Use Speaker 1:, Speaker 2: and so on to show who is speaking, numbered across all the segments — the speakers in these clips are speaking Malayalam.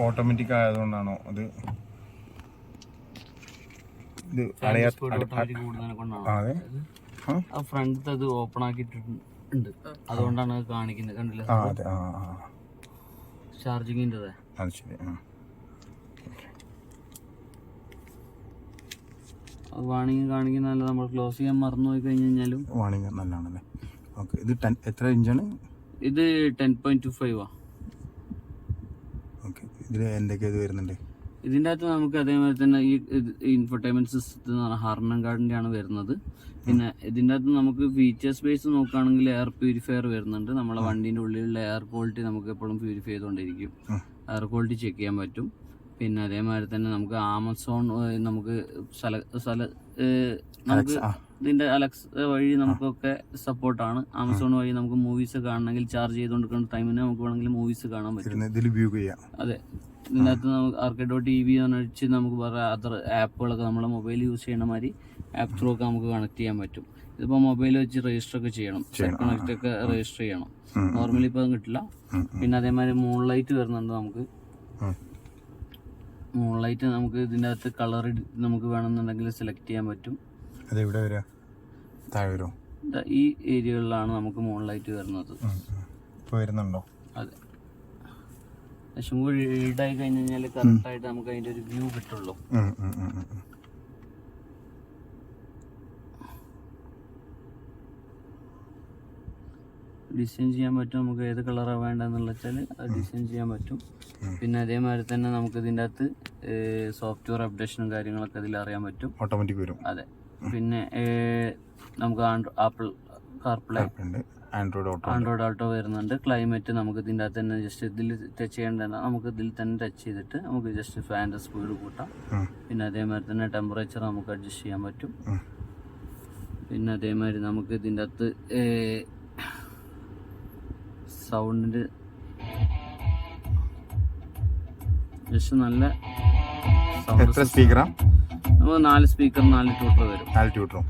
Speaker 1: ഓട്ടോമാറ്റിക് ആയതുകൊണ്ടാണോ അത്? ഇത് അതെ.
Speaker 2: ഫ്രണ്ട് അത് ഓപ്പൺ ആക്കിയിട്ടുണ്ട്. അതുകൊണ്ടാണ് കാണിക്കുന്നത്. കണ്ടില്ല?
Speaker 1: ചാർജിങ്ങിന്റെ അത് ശരി ആ.
Speaker 2: വാണിങ് കാണിക്കുന്നതല്ല നമ്മൾ ക്ലോസ് ചെയ്യാൻ മറന്നു പോയി കഴിഞ്ഞ് കഴിഞ്ഞാലും.
Speaker 1: വാണിംഗ് നല്ലതാണല്ലേ? ഓക്കെ ഇത് ടെൻ എത്ര ഇഞ്ചാണ്
Speaker 2: ഇത് ടെൻ പോയിന്റ് ടു ഫൈവ് ആ.
Speaker 1: ഓക്കെ ഇതിൽ എന്തൊക്കെ ഇത് വരുന്നുണ്ട്?
Speaker 2: ഇതിന്റെ അകത്ത് നമുക്ക് അതേമാതിരി തന്നെ ഈ ഇൻഫർടൈൻമെന്റ് സിസ്റ്റത്തിൽ നിന്ന് ഹാർമൻ ഗാർഡിന്റെ ആണ് വരുന്നത്. പിന്നെ ഇതിന്റെ അകത്ത് നമുക്ക് ഫീച്ചേഴ്സ് ബേസ് നോക്കുകയാണെങ്കിൽ എയർ പ്യൂരിഫയർ വരുന്നുണ്ട്. നമ്മളെ വണ്ടീന്റെ ഉള്ളിലുള്ള എയർ ക്വാളിറ്റി നമുക്ക് എപ്പോഴും പ്യൂരിഫൈ ചെയ്തുകൊണ്ടിരിക്കും. എയർ ക്വാളിറ്റി ചെക്ക് ചെയ്യാൻ പറ്റും. പിന്നെ അതേമാതിരി തന്നെ നമുക്ക് ആമസോൺ നമുക്ക് സ്ഥല സ്ഥല നമുക്ക് ഇതിന്റെ അലക്സ് വഴി നമുക്കൊക്കെ സപ്പോർട്ടാണ്. ആമസോൺ വഴി നമുക്ക് മൂവീസ് കാണണമെങ്കിൽ ചാർജ് ചെയ്തുകൊണ്ടിരിക്കുന്ന ടൈമിന് നമുക്ക് വേണമെങ്കിൽ മൂവീസ് കാണാൻ പറ്റും. അതെ. ഇതിനകത്ത് നമുക്ക് ആർക്കെ ഡോട്ട് ടി വി എന്ന് വെച്ച് നമുക്ക് വേറെ അതർ ആപ്പുകളൊക്കെ നമ്മളെ മൊബൈൽ യൂസ് ചെയ്യണ മാതിരി ആപ്പ് ത്രൂ ഒക്കെ നമുക്ക് കണക്ട് ചെയ്യാൻ പറ്റും. ഇതിപ്പോൾ മൊബൈൽ വെച്ച് രജിസ്റ്റർ ഒക്കെ ചെയ്യണം. കണക്ട് ഒക്കെ രജിസ്റ്റർ ചെയ്യണം. നോർമലി ഇപ്പോൾ കിട്ടില്ല. പിന്നെ അതേമാതിരി മൂൺ ലൈറ്റ് വരുന്നുണ്ട് നമുക്ക്. മൂൺ ലൈറ്റ് നമുക്ക് ഇതിന്റെ അകത്ത് കളർ നമുക്ക് വേണമെന്നുണ്ടെങ്കിൽ സെലക്ട് ചെയ്യാൻ പറ്റും.
Speaker 1: അത് ഇവിടെ വരിക? താഴെ വരുമോ
Speaker 2: ഈ ഏരിയകളിലാണ് നമുക്ക് മുകളിലായിട്ട് വരുന്നത്.
Speaker 1: ഇപ്പോൾ വരുന്നുണ്ടോ?
Speaker 2: അതെ. പക്ഷെ കൂടി ഈടായി കഴിഞ്ഞ് കഴിഞ്ഞാൽ കറക്റ്റായിട്ട് നമുക്ക് അതിന്റെ ഒരു വ്യൂ കിട്ടുള്ളൂ. ഡിസൈൻ ചെയ്യാൻ പറ്റും നമുക്ക് ഏത് കളറാണ് വേണ്ടതെന്നുള്ള വെച്ചാൽ അത് ഡിസൈൻ ചെയ്യാൻ പറ്റും. പിന്നെ അതേമാതിരി തന്നെ നമുക്ക് ഇതിന്റെ അകത്ത് സോഫ്റ്റ്വെയർ അപ്ഡേഷനും കാര്യങ്ങളൊക്കെ അതിൽ അറിയാൻ പറ്റും.
Speaker 1: ഓട്ടോമാറ്റിക് വരും.
Speaker 2: അതെ. പിന്നെ നമുക്ക് ആൻഡ്രോ ആപ്പിൾ കാർപ്ലേ
Speaker 1: ഉണ്ട്. ആൻഡ്രോയിഡ് ഓട്ടോ
Speaker 2: ആൻഡ്രോയിഡ് ഓട്ടോ വരുന്നുണ്ട്. ക്ലൈമറ്റ് നമുക്ക് ഇതിന്റെ അകത്ത് തന്നെ ജസ്റ്റ് ഇതിൽ ടച്ച് ചെയ്യേണ്ടതാണ്. നമുക്ക് ഇതിൽ തന്നെ ടച്ച് ചെയ്തിട്ട് നമുക്ക് ജസ്റ്റ് ഫാന്റെ സ്പീഡ് കൂട്ടാം. പിന്നെ അതേമാതിരി തന്നെ ടെമ്പറേച്ചർ നമുക്ക് അഡ്ജസ്റ്റ് ചെയ്യാൻ പറ്റും. പിന്നെ അതേമാതിരി നമുക്ക് ഇതിന്റെ അകത്ത് സൗണ്ടിന്റെ ജസ്റ്റ് നല്ല സൗണ്ട്
Speaker 1: എത്ര സ്പീക്കറാ
Speaker 2: നമുക്ക് നാല് സ്പീക്കർ നാല് ട്യൂട്ടർ വരും.
Speaker 1: നാല് ട്യൂട്ടറും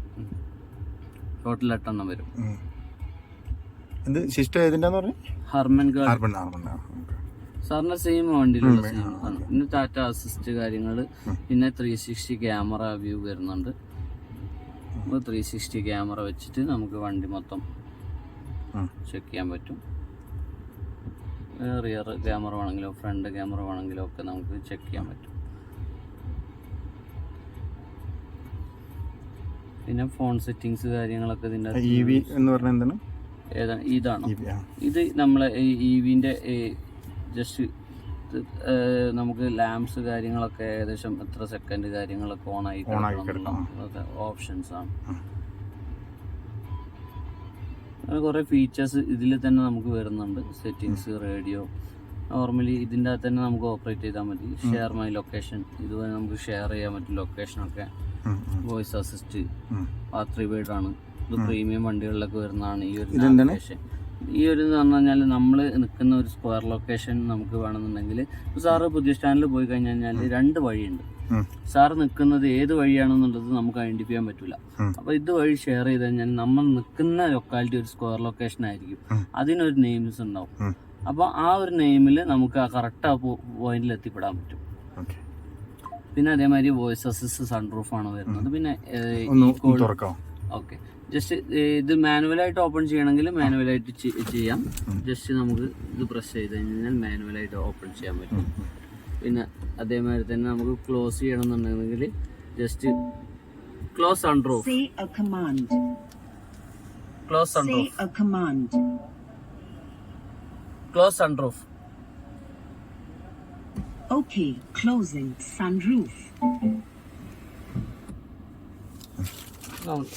Speaker 2: ടോട്ടൽ എട്ടെണ്ണം വരും.
Speaker 1: എന്ത്? സിസ്റ്റം ഏതിന്റെന്ന് പറഞ്ഞു?
Speaker 2: ഹർമൻ ഗാർഡ്.
Speaker 1: ഹർമൻ ഹർമൻ
Speaker 2: സാറിന് സെയിം വണ്ടിയിലുള്ള സെയിം ആണ്. പിന്നെ ടാറ്റ അസിസ്റ്റ് കാര്യങ്ങൾ പിന്നെ ത്രീ സിക്സ്റ്റി ക്യാമറ വ്യൂ വരുന്നുണ്ട്. ത്രീ സിക്സ്റ്റി ക്യാമറ വെച്ചിട്ട് നമുക്ക് വണ്ടി മൊത്തം ചെക്ക് ചെയ്യാൻ പറ്റും. റിയർ ക്യാമറ വേണമെങ്കിലോ ഫ്രണ്ട് ക്യാമറ വേണമെങ്കിലോ ഒക്കെ നമുക്ക് ചെക്ക് ചെയ്യാൻ പറ്റും. പിന്നെ ഫോൺ സെറ്റിങ്സ് കാര്യങ്ങളൊക്കെ ഇതിന്റെ
Speaker 1: ഇ വി എന്ന് പറഞ്ഞാൽ എന്താണ്?
Speaker 2: ഏതാണ് ഇതാണോ?
Speaker 1: ആ.
Speaker 2: ഇത് നമ്മളെ ഈ ഇ വിന്റെ ജസ്റ്റ് നമുക്ക് ലാംപ്സ് കാര്യങ്ങളൊക്കെ ഏകദേശം എത്ര സെക്കൻഡ് കാര്യങ്ങളൊക്കെ ഓൺ ആയി. ഓപ്ഷൻസ് ആണ്. അങ്ങനെ കുറേ ഫീച്ചേഴ്സ് ഇതിൽ തന്നെ നമുക്ക് വരുന്നുണ്ട്. സെറ്റിങ്സ് റേഡിയോ നോർമലി ഇതിന്റെ അകത്ത് തന്നെ നമുക്ക് ഓപ്പറേറ്റ് ചെയ്താൽ മതി. ഷെയർ മൈ ലൊക്കേഷൻ ഇതുവരെ നമുക്ക് ഷെയർ ചെയ്യാൻ പറ്റും ലൊക്കേഷനൊക്കെ വോയിസ് അസിസ്റ്റ്
Speaker 1: ഉം.
Speaker 2: പാത്രി ആണ് ഇത് പ്രീമിയം വണ്ടികളിലൊക്കെ വരുന്നതാണ് ഈ ഒരു
Speaker 1: ഇതെന്താണ്?
Speaker 2: ഈ ഒരു എന്ന് പറഞ്ഞു കഴിഞ്ഞാൽ നമ്മൾ നിൽക്കുന്ന ഒരു സ്ക്വയർ ലൊക്കേഷൻ നമുക്ക് വേണമെന്നുണ്ടെങ്കിൽ സാറ് പുതിയ സ്റ്റാൻഡിൽ പോയി കഴിഞ്ഞു കഴിഞ്ഞാൽ രണ്ട് വഴിയുണ്ട്.
Speaker 1: സാർ
Speaker 2: സാറ് നിൽക്കുന്നത് ഏത് വഴിയാണെന്നുള്ളത് നമുക്ക് ഐഡന്റിഫൈ ചെയ്യാൻ പറ്റില്ല അപ്പൊ ഇത് വഴി ഷെയർ ചെയ്ത് കഴിഞ്ഞാൽ നമ്മൾ നിൽക്കുന്ന ലൊക്കാലിറ്റി ഒരു സ്ക്വയർ ലൊക്കേഷൻ ആയിരിക്കും. അതിനൊരു നെയിംസ് ഉണ്ടാവും. അപ്പോൾ ആ ഒരു നെയിമിൽ നമുക്ക് ആ കറക്റ്റ് ആ പോയിന്റിൽ എത്തിപ്പെടാൻ പറ്റും. പിന്നെ അതേമാതിരി വോയിസ് അസിസ്റ്റ് സൺറൂഫ് ആണ് വരുന്നത്. പിന്നെ ഓക്കെ. ജസ്റ്റ് ഇത് മാനുവലായിട്ട് ഓപ്പൺ ചെയ്യണമെങ്കിൽ മാനുവലായിട്ട് ചെയ്യാം. ജസ്റ്റ് നമുക്ക് ഇത് പ്രസ് ചെയ്ത് കഴിഞ്ഞാൽ മാനുവലായിട്ട് ഓപ്പൺ ചെയ്യാൻ പറ്റും. പിന്നെ അതേമാതിരി തന്നെ നമുക്ക് ക്ലോസ് ചെയ്യണമെന്നുണ്ടെങ്കിൽ just close sunroof. Close sunroof. Close sunroof
Speaker 3: Okay, closing sunroof.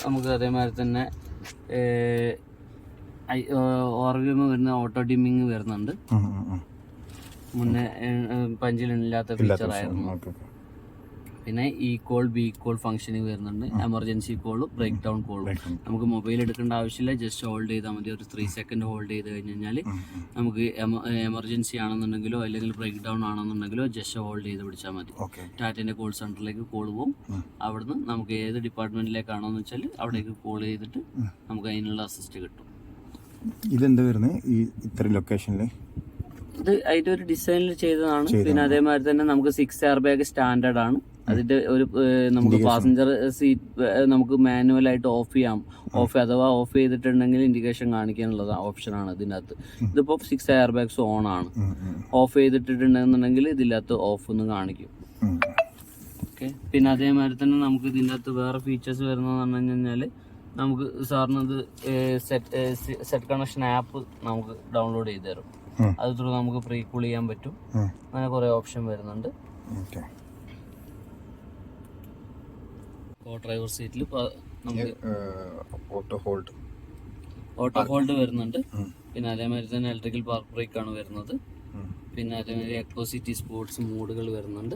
Speaker 2: നമുക്ക് അതേമാതിരി തന്നെ ഓർവിമ വരുന്ന ഓട്ടോ ഡിമ്മിങ് വരുന്നുണ്ട്. മുന്നേ പഞ്ചിലില്ലാത്ത ഫീച്ചർ ആയിരുന്നു
Speaker 1: ഓക്കെ ഓക്കെ
Speaker 2: പിന്നെ ഈ കോൾ ബി കോൾ ഫംഗ്ഷനിങ് വരുന്നുണ്ട്. എമർജൻസി കോൾ ബ്രേക്ക് ഡൗൺ കോളും നമുക്ക് മൊബൈൽ എടുക്കേണ്ട ആവശ്യമില്ല. ജസ്റ്റ് ഹോൾഡ് ചെയ്താൽ മതി. ഒരു ത്രീ സെക്കൻഡ് ഹോൾഡ് ചെയ്ത് കഴിഞ്ഞ് കഴിഞ്ഞാൽ നമുക്ക് എമർജൻസി ആണെന്നുണ്ടെങ്കിലോ അല്ലെങ്കിൽ ബ്രേക്ക് ഡൗൺ ആണെന്നുണ്ടെങ്കിലോ ജസ്റ്റ് ഹോൾഡ് ചെയ്ത് പിടിച്ചാൽ മതി. ടാറ്റേന്റെ കോൾ സെന്ററിലേക്ക് കോൾ പോകും അവിടുന്ന് നമുക്ക് ഏത് ഡിപ്പാർട്ട്മെന്റിലേക്കാണോ എന്ന് വെച്ചാൽ അവിടേക്ക് കോൾ ചെയ്തിട്ട് നമുക്ക് അതിനുള്ള അസിസ്റ്റ് കിട്ടും.
Speaker 1: ഇതെന്താ വരുന്നത് ഈ ഇത്ര ലൊക്കേഷനിൽ
Speaker 2: ഇത് അതിന്റെ ഒരു ഡിസൈനിൽ ചെയ്തതാണ്. പിന്നെ അതേമാതിരി തന്നെ നമുക്ക് സിക്സ് എയർ ബാഗ് സ്റ്റാൻഡേർഡ് ആണ്. അതിന്റെ ഒരു നമുക്ക് പാസഞ്ചർ സീറ്റ് നമുക്ക് മാനുവൽ ആയിട്ട് ഓഫ് ചെയ്യാം. ഓഫ് അഥവാ ഓഫ് ചെയ്തിട്ടുണ്ടെങ്കിൽ ഇൻഡിക്കേഷൻ കാണിക്കാനുള്ളത് ഓപ്ഷനാണ് ഇതിനകത്ത്. ഇതിപ്പോ സിക്സ് എയർ ബാഗ്സ് ഓൺ ആണ് ഓഫ് ചെയ്തിട്ടുണ്ടെന്നുണ്ടെങ്കിൽ ഇതിനകത്ത് ഓഫ് എന്ന് കാണിക്കും. ഓക്കെ പിന്നെ അതേമാതിരി തന്നെ നമുക്ക് ഇതിന്റെ അകത്ത് വേറെ ഫീച്ചേഴ്സ് വരുന്നതെന്ന് പറഞ്ഞു കഴിഞ്ഞാൽ നമുക്ക് സാറിന് ഇത് സെറ്റ് സെറ്റ് കണക്ഷൻ ആപ്പ് നമുക്ക് ഡൗൺലോഡ് ചെയ്ത് തരും. അത് ത്രൂ നമുക്ക് പ്രീ കൂൾ ചെയ്യാൻ പറ്റും. അങ്ങനെ കുറേ ഓപ്ഷൻ വരുന്നുണ്ട്.
Speaker 1: ഓക്കെ
Speaker 2: കോ ഡ്രൈവർ സീറ്റിൽ നമുക്ക്
Speaker 1: ഓട്ടോ ഹോൾഡ്
Speaker 2: ഓട്ടോ ഹോൾഡ് വരുന്നുണ്ട്. പിന്നെ അതേമാതിരി തന്നെ ഇലക്ട്രിക്കൽ പാർക്ക് ബ്രേക്ക് ആണ് വരുന്നത്. പിന്നെ അതേമാതിരി എക്കോ സിറ്റി സ്പോർട്സ് മൂഡുകൾ വരുന്നുണ്ട്.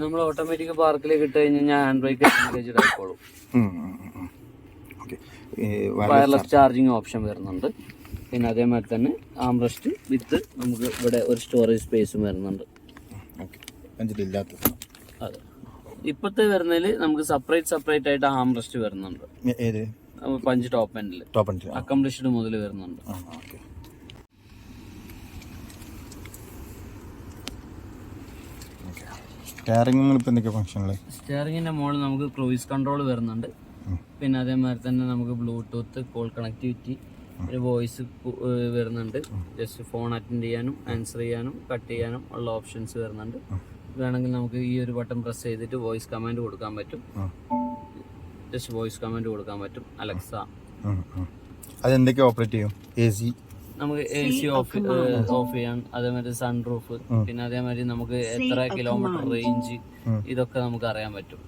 Speaker 2: നമ്മൾ ഓട്ടോമാറ്റിക് പാർക്കിലേക്ക് ഇട്ട് കഴിഞ്ഞാൽ ഹാൻഡ് ബ്രേക്ക് എൻഗേജ് ആയിക്കോളും വയർലെസ് ചാർജിങ് ഓപ്ഷൻ വരുന്നുണ്ട്. പിന്നെ അതേമാതിരി തന്നെ ആംബ്രസ്റ്റ് വിത്ത് നമുക്ക് ഇവിടെ ഒരു സ്റ്റോറേജ് സ്പേസും വരുന്നുണ്ട്. അതെ. ഇപ്പോഴത്തെ വരുന്നതിൽ നമുക്ക് സെപ്പറേറ്റ് സെപ്പറേറ്റ് ആയിട്ട് ആം റെസ്റ്റ്
Speaker 1: വരുന്നുണ്ട്. ഏത്?
Speaker 2: പഞ്ച് ടോപ്പ് എൻഡിൽ
Speaker 1: ടോപ്പ് എൻഡിൽ
Speaker 2: അക്കംപ്ലിഷ്ഡ് മുതൽ വരുന്നുണ്ട്.
Speaker 1: ഫംഗ്ഷനിൽ
Speaker 2: സ്റ്റിയറിംഗിന്റെ മുകളിൽ നമുക്ക് ക്രൂയിസ് കൺട്രോൾ വരുന്നുണ്ട്. പിന്നെ അതേമാതിരി തന്നെ നമുക്ക് ബ്ലൂടൂത്ത് കോൾ കണക്ടിവിറ്റി ഒരു വോയിസ് വരുന്നുണ്ട്. ജസ്റ്റ് ഫോൺ അറ്റൻഡ് ചെയ്യാനും ആൻസർ ചെയ്യാനും കട്ട് ചെയ്യാനും ഉള്ള ഓപ്ഷൻസ് വരുന്നുണ്ട്. വേണമെങ്കിൽ നമുക്ക് ഈ ഒരു ബട്ടൺ പ്രസ് ചെയ്തിട്ട് വോയിസ് കമാൻഡ് കൊടുക്കാൻ പറ്റും. ജസ്റ്റ് വോയിസ് കമാൻഡ് കൊടുക്കാൻ പറ്റും. അലക്സ
Speaker 1: അതെന്തൊക്കെ ഓപ്പറേറ്റ് ചെയ്യും? എ സി
Speaker 2: നമുക്ക് എ സി ഓഫ് ഓഫ് ചെയ്യാൻ അതേമാതിരി സൺ റൂഫ് പിന്നെ അതേമാതിരി നമുക്ക് എത്ര കിലോമീറ്റർ റേഞ്ച് ഇതൊക്കെ നമുക്ക് അറിയാൻ പറ്റും.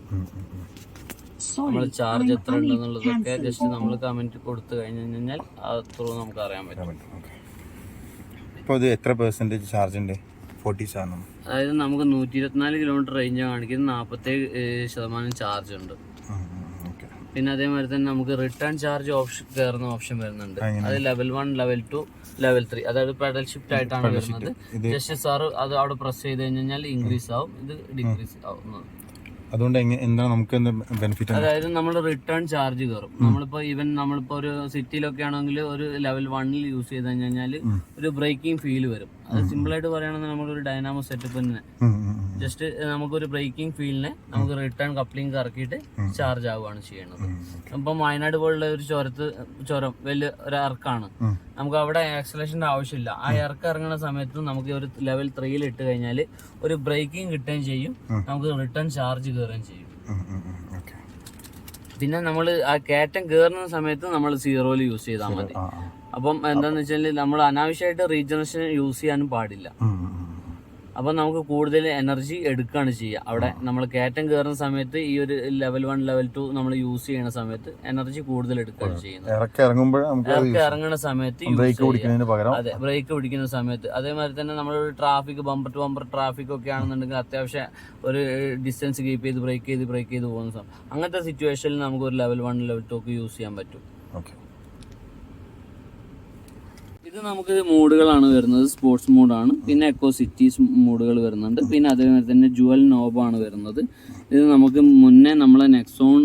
Speaker 2: നമ്മൾ ചാർജ് എത്ര ഉണ്ടെന്നുള്ളതൊക്കെ ജസ്റ്റ് നമ്മൾ കമന്റ് കൊടുത്തു കഴിഞ്ഞു കഴിഞ്ഞാൽ അത്ര നമുക്ക് അറിയാൻ പറ്റും.
Speaker 1: ഇപ്പോൾ ഇത് എത്ര പെർസെന്റേജ് ചാർജ് ഉണ്ട്? ഫോർട്ടി സെവൻ
Speaker 2: അതായത് നമുക്ക് നൂറ്റി ഇരുപത്തിനാല് കിലോമീറ്റർ റേഞ്ച് കാണിക്കുന്നത്. നാൽപ്പത്തേഴ് ശതമാനം ചാർജ് ഉണ്ട്. പിന്നെ അതേമാതിരി തന്നെ നമുക്ക് റിട്ടേൺ ചാർജ് ഓപ്ഷൻ കയറുന്ന ഓപ്ഷൻ വരുന്നുണ്ട്. അത് level one level two level three അതായത് പെഡൽ ഷിഫ്റ്റ് ആയിട്ടാണ് വരുന്നത്. ജസ്റ്റ് സാർ അത് അവിടെ പ്രസ് ചെയ്ത് കഴിഞ്ഞാൽ ഇൻക്രീസ് ആവും. ഇത് ഡിക്രീസ് ആവുന്നത്
Speaker 1: അതുകൊണ്ട് എന്താണ് നമുക്ക് ബെനിഫിറ്റ്
Speaker 2: അതായത് നമ്മൾ റിട്ടേൺ ചാർജ് കയറും. നമ്മളിപ്പോ ഈവൻ നമ്മളിപ്പോ ഒരു സിറ്റിയിലൊക്കെ ആണെങ്കിൽ ഒരു ലെവൽ വണ്ണിൽ യൂസ് ചെയ്ത് കഴിഞ്ഞാൽ ഒരു ബ്രേക്കിംഗ് ഫീൽ വരും. അത് സിമ്പിൾ ആയിട്ട് പറയുകയാണെങ്കിൽ നമ്മളൊരു ഡൈനാമോ സെറ്റപ്പ് തന്നെ. ജസ്റ്റ് നമുക്കൊരു ബ്രേക്കിംഗ് ഫീലിനെ നമുക്ക് റിട്ടേൺ കപ്ലിംഗ് ഇറക്കിയിട്ട് ചാർജ് ആവുകയാണ് ചെയ്യുന്നത് ഇപ്പം വയനാട് പോലുള്ള ഒരു ചുരത്ത് ചുരം വലിയ ഒരു ഇറക്കാണ് നമുക്ക് അവിടെ ആക്സലേഷന്റെ ആവശ്യമില്ല. ആ ഇറക്കം ഇറങ്ങുന്ന സമയത്ത് നമുക്ക് ഒരു ലെവൽ ത്രീയിൽ ഇട്ട് കഴിഞ്ഞാൽ ഒരു ബ്രേക്കിംഗ് കിട്ടുകയും ചെയ്യും. നമുക്ക് റിട്ടേൺ ചാർജ് കയറുകയും ചെയ്യും. പിന്നെ നമ്മൾ ആ കയറ്റം കയറുന്ന സമയത്ത് നമ്മൾ സീറോയിൽ യൂസ് ചെയ്താൽ മതി. അപ്പം എന്താന്ന് വെച്ചാൽ നമ്മൾ അനാവശ്യമായിട്ട് റീജനറേഷൻ യൂസ് ചെയ്യാനും പാടില്ല. അപ്പം നമുക്ക് കൂടുതൽ എനർജി എടുക്കുകയാണ് ചെയ്യുക അവിടെ നമ്മൾ കയറ്റം കയറുന്ന സമയത്ത് ഈ ഒരു ലെവൽ വൺ ലെവൽ ടു നമ്മൾ യൂസ് ചെയ്യുന്ന സമയത്ത് എനർജി കൂടുതൽ എടുക്കുകയാണ് ചെയ്യുന്നത്.
Speaker 1: ഇറക്കി
Speaker 2: ഇറങ്ങുന്ന സമയത്ത് അതെ ബ്രേക്ക് പിടിക്കുന്ന സമയത്ത്. അതേമാതിരി തന്നെ നമ്മൾ traffic bumper to bumper traffic ഒക്കെ ആണെന്നുണ്ടെങ്കിൽ അത്യാവശ്യം ഒരു ഡിസ്റ്റൻസ് കീപ്പ് ചെയ്ത് ബ്രേക്ക് ചെയ്ത് ബ്രേക്ക് ചെയ്ത് പോകുന്ന സമയം അങ്ങനത്തെ സിറ്റുവേഷനിൽ നമുക്ക് ഒരു ലെവൽ വൺ ലെവൽ ടു ഒക്കെ യൂസ് ചെയ്യാൻ പറ്റും.
Speaker 1: ഓക്കെ
Speaker 2: ഇത് നമുക്ക് മൂഡുകളാണ് വരുന്നത് സ്പോർട്സ് മൂഡാണ്. പിന്നെ എക്കോ സിറ്റീസ് മൂഡുകൾ വരുന്നുണ്ട്. പിന്നെ അതേപോലെ തന്നെ ജുവൽ നോബാണ് വരുന്നത്. ഇത് നമുക്ക് മുന്നേ നമ്മളെ നെക്സോൺ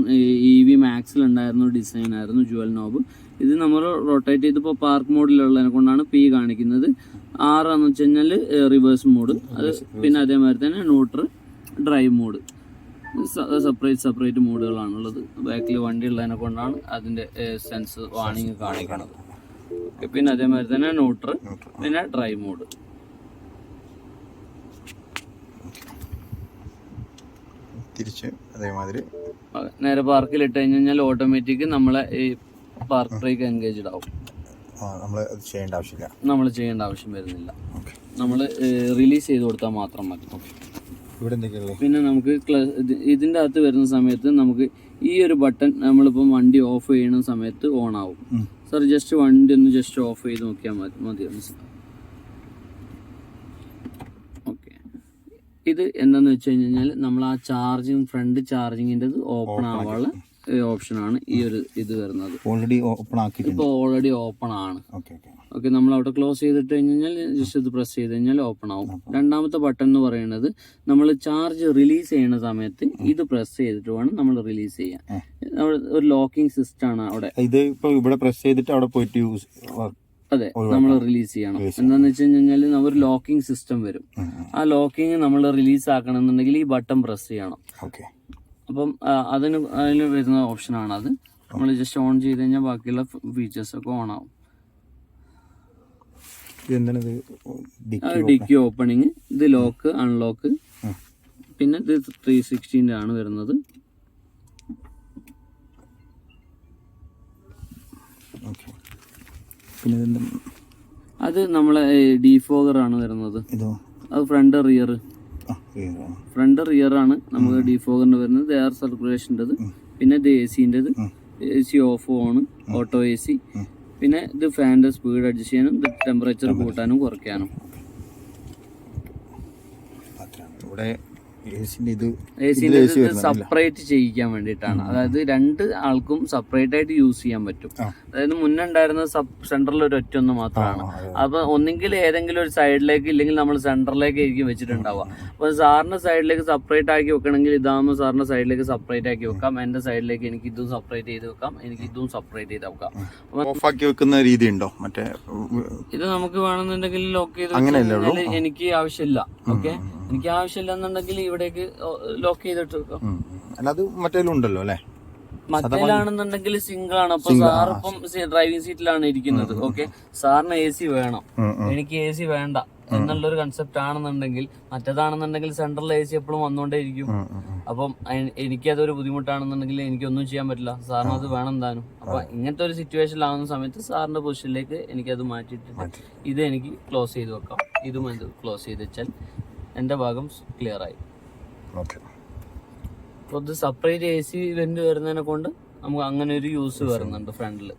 Speaker 2: ഇ വി മാക്സിൽ ഉണ്ടായിരുന്ന ഡിസൈൻ ആയിരുന്നു ജുവൽ നോബ് ഇത് നമ്മൾ റൊട്ടേറ്റ് ചെയ്തിപ്പോൾ പാർക്ക് മോഡിലുള്ളതിനെ കൊണ്ടാണ് പി കാണിക്കുന്നത്. ആറാന്ന് വെച്ച് കഴിഞ്ഞാൽ റിവേഴ്സ് മോഡ് അത് പിന്നെ അതേമാതിരി തന്നെ neutral drive mode separate separate മോഡുകളാണുള്ളത് ബാക്കിൽ വണ്ടി ഉള്ളതിനെ കൊണ്ടാണ് അതിന്റെ സെൻസ് വാണിംഗ് കാണിക്കുന്നത്. പിന്നെ അതേമാതിരി തന്നെ ന്യൂട്രൽ പിന്നെ ഡ്രൈ മോഡ്
Speaker 1: തിരിച്ച് അതേമാതിരി.
Speaker 2: നേരെ പാർക്കിൽ ഇട്ട് കഴിഞ്ഞാൽ ഓട്ടോമാറ്റിക് നമ്മളെ ഈ പാർക്ക് ബ്രേക്ക് എൻഗേജ്ഡ് ആവും.
Speaker 1: നമ്മൾ ചെയ്യേണ്ട ആവശ്യമില്ല.
Speaker 2: നമ്മൾ ചെയ്യേണ്ട ആവശ്യം വരുന്നില്ല. നമ്മൾ റിലീസ് ചെയ്ത് കൊടുത്താൽ മാത്രം മതി.
Speaker 1: ഇവിടെ
Speaker 2: പിന്നെ നമുക്ക് ഇതിന്റെ അകത്ത് വരുന്ന സമയത്ത് നമുക്ക് ഈ ഒരു ബട്ടൺ നമ്മളിപ്പം വണ്ടി ഓഫ് ചെയ്യുന്ന സമയത്ത് ഓൺ ആവും. സാർ ജസ്റ്റ് വണ്ടി ഒന്ന് ജസ്റ്റ് ഓഫ് ചെയ്ത് നോക്കിയാൽ മതി. മതി ഓക്കെ ഇത് എന്താണെന്ന് വെച്ച് കഴിഞ്ഞാൽ നമ്മൾ ആ ചാർജിങ് ഫ്രണ്ട് ചാർജിങ്ങിന്റെ ഓപ്പൺ ആവാനുള്ള ഓപ്ഷനാണ് ഈ ഒരു ഇത് വരുന്നത്.
Speaker 1: ഓൾറെഡി ഓപ്പൺ ആക്കി
Speaker 2: ഇപ്പോൾ ഓൾറെഡി ഓപ്പൺ ആണ്.
Speaker 1: ഓക്കെ
Speaker 2: നമ്മൾ അവിടെ ക്ലോസ് ചെയ്തിട്ട് കഴിഞ്ഞാൽ ജസ്റ്റ് ഇത് പ്രസ് ചെയ്ത് കഴിഞ്ഞാൽ ഓപ്പൺ ആവും. രണ്ടാമത്തെ ബട്ടൺ എന്ന് പറയുന്നത് നമ്മൾ ചാർജ് റിലീസ് ചെയ്യുന്ന സമയത്ത് ഇത് പ്രസ് ചെയ്തിട്ട് വേണം നമ്മൾ റിലീസ് ചെയ്യാൻ. ഒരു ലോക്കിംഗ് സിസ്റ്റം ആണ് അവിടെ.
Speaker 1: ഇത് ഇപ്പോൾ ഇവിടെ പ്രസ് ചെയ്തിട്ട് അവിടെ പോയിട്ട് യൂസ്
Speaker 2: അതെ നമ്മൾ റിലീസ് ചെയ്യണം. എന്താന്ന് വെച്ച് കഴിഞ്ഞാൽ ഒരു ലോക്കിംഗ് സിസ്റ്റം വരും. ആ ലോക്കിംഗ് നമ്മൾ റിലീസ് ആക്കണം എന്നുണ്ടെങ്കിൽ ഈ ബട്ടൺ പ്രസ് ചെയ്യണം.
Speaker 1: ഓക്കെ
Speaker 2: അപ്പം അതിന് അതിൽ വരുന്ന ഓപ്ഷനാണ് അത് നമ്മൾ ജസ്റ്റ് ഓൺ ചെയ്ത് കഴിഞ്ഞാൽ ബാക്കിയുള്ള ഫീച്ചേഴ്സ് ഒക്കെ ഓൺ ആവും.
Speaker 1: ഡിക്കി
Speaker 2: ഓപ്പണിങ് ഇത് ലോക്ക് അൺലോക്ക് പിന്നെ ഇത് ത്രീ സിക്സ്റ്റീന്റെ ആണ് വരുന്നത്. അത് നമ്മളെ ഡിഫോഗർ ആണ് വരുന്നത്. അത് ഫ്രണ്ട് റിയർ. ഫ്രണ്ട് റിയർ ആണ് നമുക്ക് ഡിഫോഗറിന് വരുന്നത്. എയർ സർക്കുലേഷന്റെത് പിന്നെ ഇത് എ സിന്റെത് എ സി ഓഫ് ആണ്. ഓട്ടോ എ സി പിന്നെ ഇത് ഫാനിന്റെ സ്പീഡ് അഡ്ജസ്റ്റ് ചെയ്യാനും ഇത് ടെമ്പറേച്ചർ കൂട്ടാനും കുറയ്ക്കാനും.
Speaker 1: ഇവിടെ
Speaker 2: സെപ്പറേറ്റ് ചെയ്യിക്കാൻ വേണ്ടിയിട്ടാണ്. അതായത് രണ്ട് ആൾക്കും സെപ്പറേറ്റ് ആയിട്ട് യൂസ് ചെയ്യാൻ പറ്റും. അതായത് മുന്നേ ഉണ്ടായിരുന്ന സെന്ററിൽ ഒരു ഒറ്റ ഒന്ന് മാത്രമാണ്. അപ്പൊ ഒന്നെങ്കിൽ ഏതെങ്കിലും ഒരു സൈഡിലേക്ക് ഇല്ലെങ്കിൽ നമ്മൾ സെന്ററിലേക്ക് ആയിരിക്കും വെച്ചിട്ടുണ്ടാവുക. അപ്പൊ സാറിന്റെ സൈഡിലേക്ക് സെപ്പറേറ്റ് ആക്കി വെക്കണമെങ്കിൽ ഇതാകുമ്പോൾ സാറിന്റെ സൈഡിലേക്ക് സെപ്പറേറ്റ് ആക്കി വെക്കാം. എന്റെ സൈഡിലേക്ക് എനിക്ക് ഇതും സെപ്പറേറ്റ് ചെയ്ത് വെക്കാം. എനിക്ക് ഇതും സെപ്പറേറ്റ് ചെയ്ത് വെക്കാം. ഓഫ്
Speaker 1: ആക്കി വെക്കുന്ന രീതി ഉണ്ടോ മറ്റേ
Speaker 2: ഇത് നമുക്ക് വേണമെന്നുണ്ടെങ്കിൽ ലോക്ക് ചെയ്ത് എനിക്ക് ആവശ്യമില്ല. ഓക്കെ എനിക്ക് ആവശ്യമില്ല എന്നുണ്ടെങ്കിൽ ഇവിടേക്ക് ലോക്ക് ചെയ്തിട്ട് വെക്കാം.
Speaker 1: ഉം. മറ്റേലും ഉണ്ടല്ലോ അല്ലേ?
Speaker 2: മറ്റേലാണെന്നുണ്ടെങ്കിൽ സിംഗിൾ ആണ്. അപ്പൊ സാർ ഇപ്പം ഡ്രൈവിംഗ് സീറ്റിലാണ് ഇരിക്കുന്നത് ഓക്കെ സാറിന് എ സി വേണം. എനിക്ക് എ സി വേണ്ട എന്നുള്ളൊരു കൺസെപ്റ്റ് ആണെന്നുണ്ടെങ്കിൽ മറ്റേതാണെന്നുണ്ടെങ്കിൽ സെൻട്രൽ എ സി എപ്പോഴും വന്നുകൊണ്ടേയിരിക്കും. അപ്പം എനിക്ക് എനിക്കതൊരു ബുദ്ധിമുട്ടാണെന്നുണ്ടെങ്കിൽ എനിക്കൊന്നും ചെയ്യാൻ പറ്റില്ല. സാറിന് അത് വേണം താനും അപ്പൊ ഇങ്ങനത്തെ ഒരു സിറ്റുവേഷനിലാവുന്ന സമയത്ത് സാറിന്റെ പൊസിഷനിലേക്ക് എനിക്കത് മാറ്റിയിട്ട് ഇത് എനിക്ക് ക്ലോസ് ചെയ്ത് വെക്കാം. ഇതും ഇത് ക്ലോസ് ചെയ്ത് വെച്ചാൽ എന്റെ ഭാഗം ക്ലിയർ ആയി.
Speaker 1: ഓക്കെ.
Speaker 2: അപ്പോൾ ഇത് സെപ്പറേറ്റ് എ സി വെന്റ് വരുന്നതിനെ കൊണ്ട് നമുക്ക് അങ്ങനെ ഒരു യൂസ് വരുന്നുണ്ട് ഫ്രണ്ടിൽ